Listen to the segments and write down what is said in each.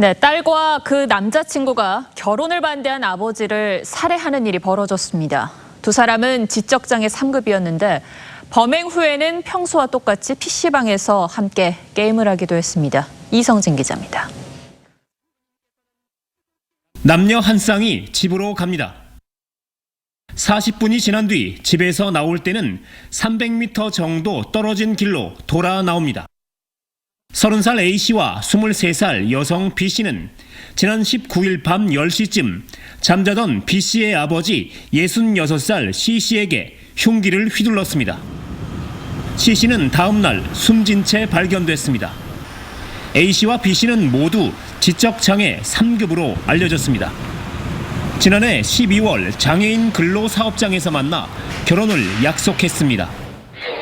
네, 딸과 그 남자친구가 결혼을 반대한 아버지를 살해하는 일이 벌어졌습니다. 두 사람은 지적장애 3급이었는데 범행 후에는 평소와 똑같이 PC방에서 함께 게임을 하기도 했습니다. 이성진 기자입니다. 남녀 한 쌍이 집으로 갑니다. 40분이 지난 뒤 집에서 나올 때는 300m 정도 떨어진 길로 돌아 나옵니다. 30살 A씨와 23살 여성 B씨는 지난 19일 밤 10시쯤 잠자던 B씨의 아버지 66살 C씨에게 흉기를 휘둘렀습니다. C씨는 다음날 숨진 채 발견됐습니다. A씨와 B씨는 모두 지적장애 3급으로 알려졌습니다. 지난해 12월 장애인 근로 사업장에서 만나 결혼을 약속했습니다.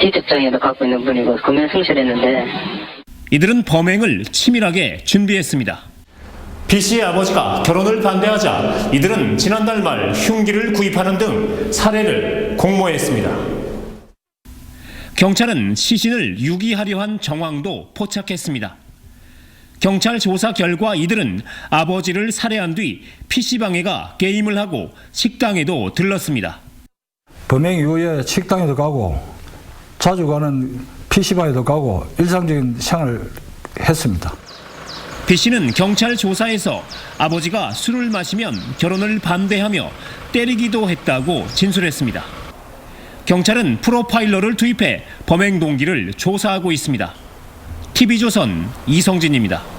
지적장애도 갖고 있는 분이고 금연 성실했는데 이들은 범행을 치밀하게 준비했습니다. B 씨의 아버지가 결혼을 반대하자 이들은 지난달 말 흉기를 구입하는 등 살해를 공모했습니다. 경찰은 시신을 유기하려 한 정황도 포착했습니다. 경찰 조사 결과 이들은 아버지를 살해한 뒤 PC방에 가 게임을 하고 식당에도 들렀습니다. 범행 이후에 식당에도 가고 자주 가는 PC방에도 가고 일상적인 생활을 했습니다. B 씨는 경찰 조사에서 아버지가 술을 마시면 결혼을 반대하며 때리기도 했다고 진술했습니다. 경찰은 프로파일러를 투입해 범행 동기를 조사하고 있습니다. TV조선 이성진입니다.